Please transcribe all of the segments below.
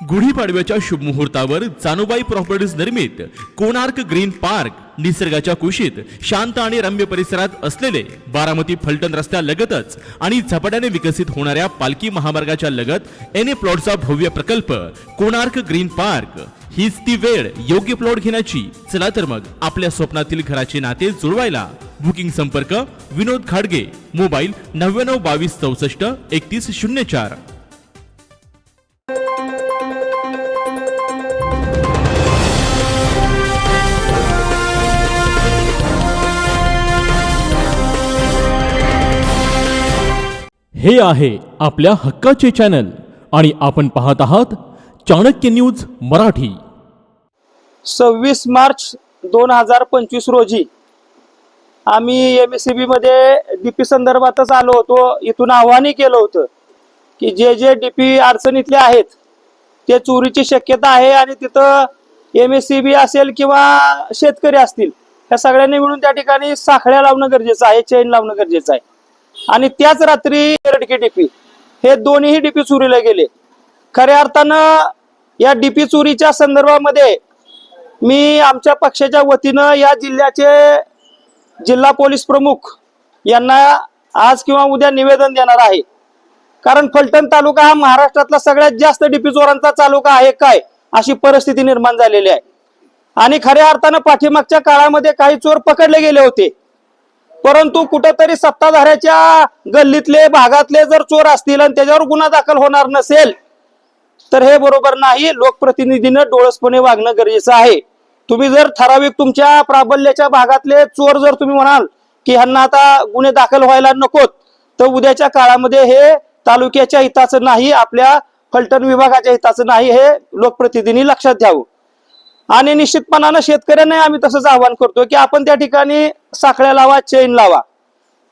गुढीपाडव्याच्या शुभमुहूर्तावर जानूबाई प्रॉपर्टीज निर्मित Konark green park निसर्गाच्या कुशीत शांत आणि रम्य परिसरात असलेले बारामती फलटण रस्त्यालगतच आणि झपाट्याने विकसित होणाऱ्या पालखी महामार्गाच्या लगत एन ए प्लॉटचा भव्य प्रकल्प कोणार्क ग्रीन पार्क. हीच ती वेळ योग्य प्लॉट घेण्याची. चला तर मग आपल्या स्वप्नातील घराचे नाते जुळवायला. बुकिंग संपर्क विनोद खाडगे. मोबाईल नव्याण्णव बावीस चौसष्ट एकतीस शून्य चार. हे आहे आपल्या हक्काचे चॅनल आणि आपण पाहत आहात चाणक्य न्यूज मराठी. सव्वीस मार्च दोन हजार पंचवीस रोजी आम्ही एम एस सी बीमध्ये डी पी संदर्भातच आलो होतो. इथून आव्हानही केलं होतं की जे जे डी पी अडचणीतले आहेत ते चोरीची शक्यता आहे आणि तिथं एम एस सी बी असेल किंवा शेतकरी असतील या सगळ्यांनी मिळून त्या ठिकाणी साखळ्या लावणं गरजेचं आहे चैन लावणं गरजेचं आहे. आणि त्याच रात्री रडके डीपी हे दोन्ही डीपी चोरीला गेले. खऱ्या अर्थानं या डीपी चोरीच्या संदर्भामध्ये मी आमच्या पक्षाच्या वतीनं या जिल्ह्याचे जिल्हा पोलीस प्रमुख यांना आज किंवा उद्या निवेदन देणार आहे. कारण फलटण तालुका हा महाराष्ट्रातला सगळ्यात जास्त डीपी चोरांचा तालुका आहे काय अशी परिस्थिती निर्माण झालेली आहे. आणि खऱ्या अर्थानं पाठीमागच्या काळामध्ये काही चोर पकडले गेले होते. परंतु कुठंतरी सत्ताधाऱ्याच्या गल्लीतले भागातले जर चोर असतील आणि त्याच्यावर गुन्हा दाखल होणार नसेल तर हे बरोबर नाही. लोकप्रतिनिधीनं डोळसपणे वागणं गरजेचं आहे. तुम्ही जर ठराविक तुमच्या प्राबल्याच्या भागातले चोर जर तुम्ही म्हणाल की ह्यांना आता गुन्हे दाखल व्हायला नकोत तर उद्याच्या काळामध्ये हे तालुक्याच्या हिताचं नाही आपल्या फलटण विभागाच्या हिताचं नाही हे लोकप्रतिनिधींनी लक्षात घ्यावं. आणि निश्चितपणानं शेतकऱ्यांना आम्ही तसंच आवाहन करतो की आपण त्या ठिकाणी साखळ्या लावा चेन लावा.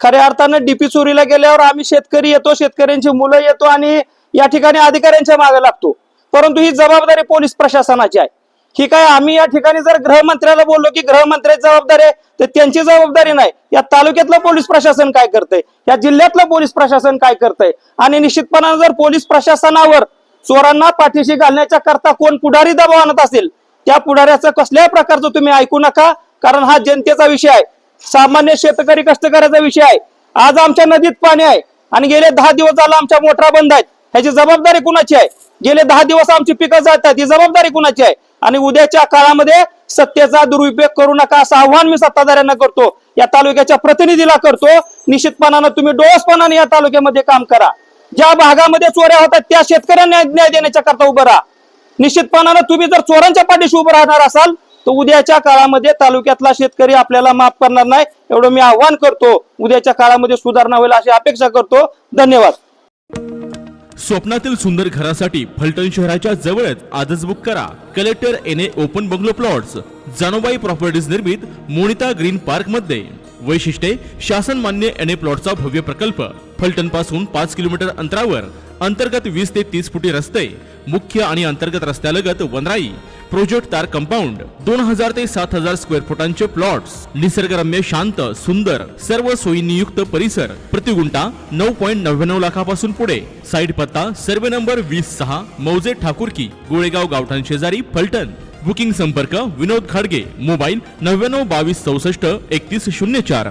खऱ्या अर्थानं डीपी चोरीला गेल्यावर आम्ही शेतकरी येतो शेतकऱ्यांची मुलं येतो आणि या ठिकाणी अधिकाऱ्यांच्या मागे लागतो. परंतु ही जबाबदारी पोलीस प्रशासनाची आहे. ही काय आम्ही या ठिकाणी जर गृहमंत्र्याला बोललो की गृहमंत्र्याची जबाबदारी आहे तर त्यांची जबाबदारी नाही. या तालुक्यातलं पोलीस प्रशासन काय करतंय? या जिल्ह्यातलं पोलीस प्रशासन काय करतंय? आणि निश्चितपणानं जर पोलीस प्रशासनावर चोरांना पाठीशी घालण्याच्या करता कोण पुढारी दबाव आणत असेल त्या पुढाऱ्याचा कसल्याही प्रकारचं तुम्ही ऐकू नका कारण हा जनतेचा विषय आहे. सामान्य शेतकरी कष्टकऱ्याचा विषय आहे. आज आमच्या नदीत पाणी आहे आणि गेले दहा दिवस झाला आमच्या मोटरा बंद आहेत. ह्याची जबाबदारी कुणाची आहे? गेले दहा दिवस आमची पिकं जात आहेत ही जबाबदारी कुणाची आहे? आणि उद्याच्या काळामध्ये सत्तेचा दुरुपयोग करू नका असं आव्हान मी सत्ताधाऱ्यांना करतो. या तालुक्याच्या प्रतिनिधीला करतो. निश्चितपणानं तुम्ही डोळसपणाने या तालुक्यामध्ये काम करा. ज्या भागामध्ये चोऱ्या होतात त्या शेतकऱ्यांना न्याय देण्याच्या करता उभं राहा. निश्चितपणानं तुम्ही जर चोरांच्या पाठीशी उभं राहणार असाल तर उद्याच्या काळामध्ये तालुक्यातला शेतकरी आपल्याला माफ करणार नाही. एवढं मी आव्हान करतो. उद्याच्या काळामध्ये सुधारणा होईल अशी अपेक्षा करतो. धन्यवाद. स्वप्नातील सुंदर घरासाठी फलटण शहराच्या जवळच आजच बुक करा. Collector N A open bungalow plots. Janobai properties निर्मित मोनिता ग्रीन पार्कमध्ये. वैशिष्ट्ये शासन मान्य एन ए प्लॉटचा भव्य प्रकल्प. फलटणपासून पाच किलोमीटर अंतरावर. अंतर्गत वीस ते तीस फुटी रस्ते मुख्य आणि अंतर्गत रस्त्यालगत वनराई प्रोजेक्ट तार कंपाऊंड दोन हजार ते सात हजार स्क्वेअर फुटांचे प्लॉट्स निसर्गरम्य शांत सुंदर सर्व सोयीनियुक्त परिसर प्रतिगुंटा नऊ पॉईंट नव्याण्णव लाखापासून पुढे. साईट पत्ता सर्वे नंबर वीस सहा मौजे ठाकूरकी गोळेगाव गावठाण शेजारी फलटण. बुकिंग संपर्क विनोद खाडगे मोबाईल नव्याण्णव बावीस चौसष्ट एकतीस शून्य चार.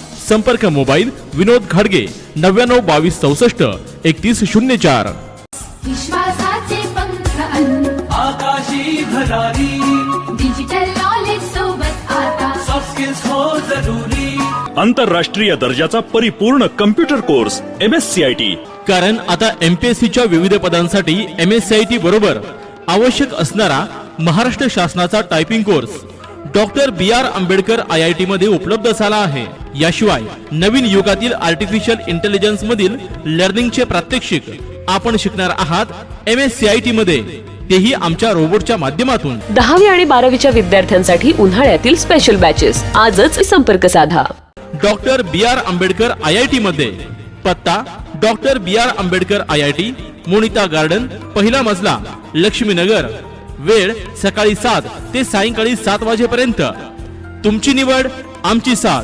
संपर्क मोबाईल विनोद घाडगे नव्याण्णव बावीस चौसष्ट एकतीस शून्य चार. विश्वासाचे पंख अन आकाशी भरारी डिजिटल नॉलेज सोबत आता. सॉफ्ट स्किल्स हो जरुरी. आंतरराष्ट्रीय दर्जाचा परिपूर्ण computer course M S C I T कारण आता एमपीएससी च्या विविध पदांसाठी M S C I T बरोबर आवश्यक असणारा महाराष्ट्र शासनाचा typing course doctor B R Ambedkar I I T मध्ये उपलब्ध झाला आहे. याशिवाय नवीन युगातील आर्टिफिशियल इंटेलिजन्स मधील लर्निंगचे प्रात्यक्षिक आपण शिकणार आहात M S C I T मध्ये. तेही आमच्या रोबोटच्या माध्यमातून. दहावी आणि बारावीच्या विद्यार्थ्यांसाठी उन्हाळ्यातील स्पेशल बॅचेस आजच संपर्क साधा. Doctor B R Ambedkar I I T मध्ये. पत्ता doctor B R Ambedkar I I T Monita garden पहिला मजला लक्ष्मीनगर. वेळ सकाळी सात ते सायंकाळी सात वाजेपर्यंत. तुमची निवड आमची साथ.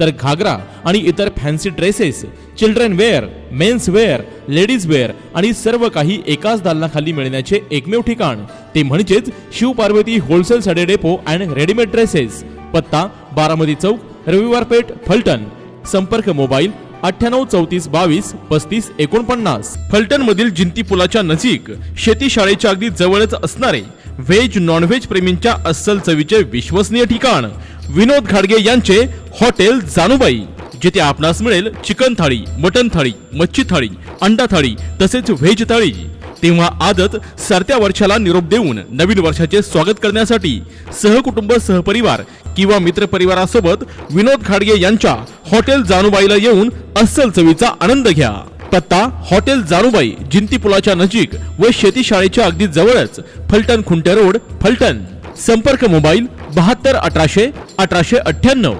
तर घागरा आणि इतर fancy dresses children wear men's wear ladies wear आणि सर्व काही एकाच दालनाखाली मिळण्याचे एकमेव ठिकाण. ते म्हणजेच Shivparvati wholesale sari depot and readymade dresses पत्ता बारामती चौक रविवार पेठ फलटण. संपर्क मोबाईल अठ्ठ्याण्णव चौतीस बावीस पस्तीस एकोणपन्नास. फलटण मधील जिंती पुलाच्या नजीक शेती शाळेच्या अगदी जवळच असणारे व्हेज नॉनव्हेज प्रेमींच्या अस्सल चवीचे विश्वसनीय ठिकाण. विनोद घाडगे यांचे हॉटेल जानुबाई जिथे आपणास मिळेल चिकन थाळी मटन थाळी मच्छी थाळी अंडा थाळी तसेच व्हेज थाळी. तेव्हा आदत सरत्या वर्षाला निरोप देऊन नवीन वर्षाचे स्वागत करण्यासाठी सहकुटुंब सहपरिवार किंवा मित्र परिवारासोबत विनोद खाडगे यांच्या हॉटेल जानुबाईला येऊन अस्सल चवीचा आनंद घ्या. पत्ता हॉटेल जानुबाई जिंती पुलाच्या नजीक व शेती शाळेच्या अगदी जवळच फलटण खुंटे रोड फलटण. संपर्क मोबाईल बहात्तर अठराशे अठराशे अठ्ठ्याण्णव.